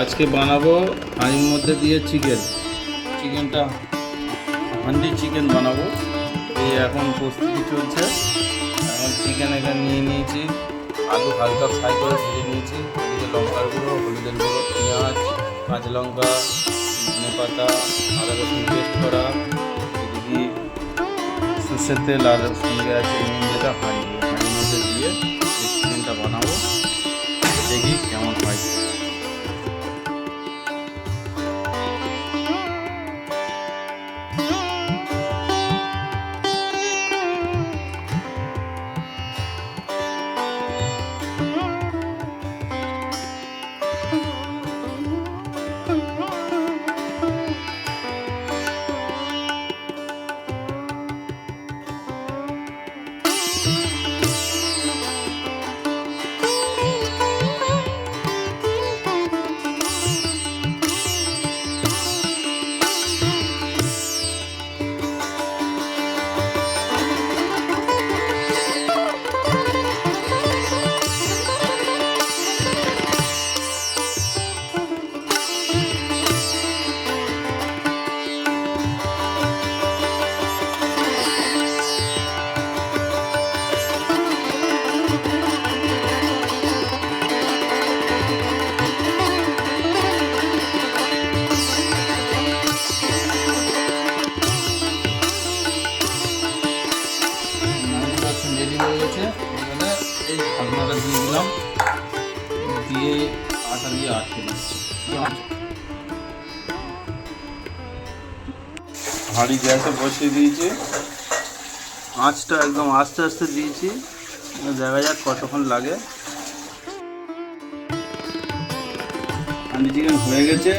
আজকে বানাবো হাঁড়ির মধ্যে দিয়ে চিকেন। চিকেনটা হান্ডি চিকেন বানাবো। এই এখন প্রস্তুতি চলছে। এখন চিকেন এখানে নিয়ে নিয়েছি। আলু হালকা ফ্রাই করে ভেজে নিয়েছি। এদিকে লঙ্কার গুঁড়ো, হলুদের গুঁড়ো, পেঁয়াজ, কাঁচা লঙ্কা, ধনে পাতা, আদা রসুন পেস্ট করা। এদিকে সর্ষের তেল আর সঙ্গে আছে যেটা হাঁড়ি। দিলাম দিয়ে আটা দিয়ে আটকে হাঁড়ি গ্যাসে বসিয়ে দিয়েছি। আঁচটা একদম আস্তে আস্তে দিয়েছি। দেখা যাক কতক্ষণ লাগে। আমি চিকেন হয়ে গেছে।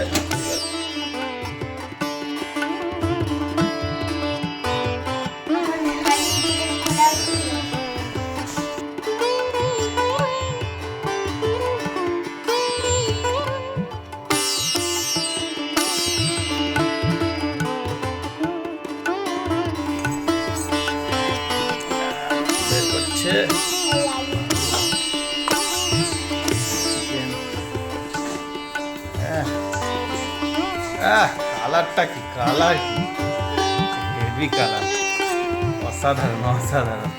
করছে কালারটা কি কালার কি হেভি কালার অসাধারণ অসাধারণ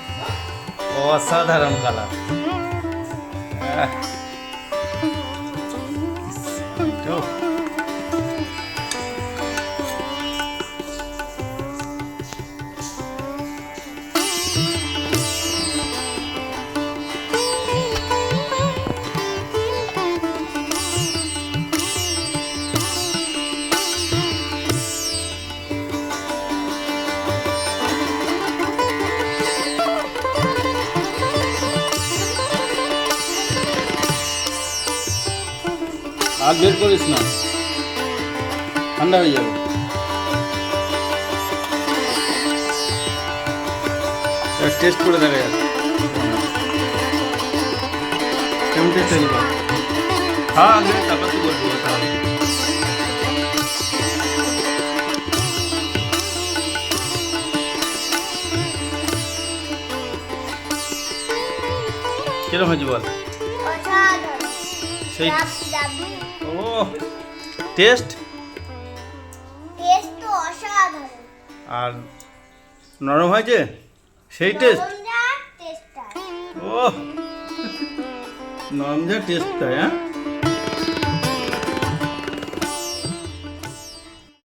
অসাধারণ কালার আর বের করিস না ঠান্ডা হয়ে যাবে টেস্ট করে দেখা যাক কেমন টেস্ট হয়েছে বল হ্যাঁ আগে তারপর তুই বলবি তাহলে কিরম হয়েছে বল সেই ও টেস্ট? আর নরম হয়েছে? সেই টেস্ট? ও নরম যা টেস্টটা হ্যাঁ?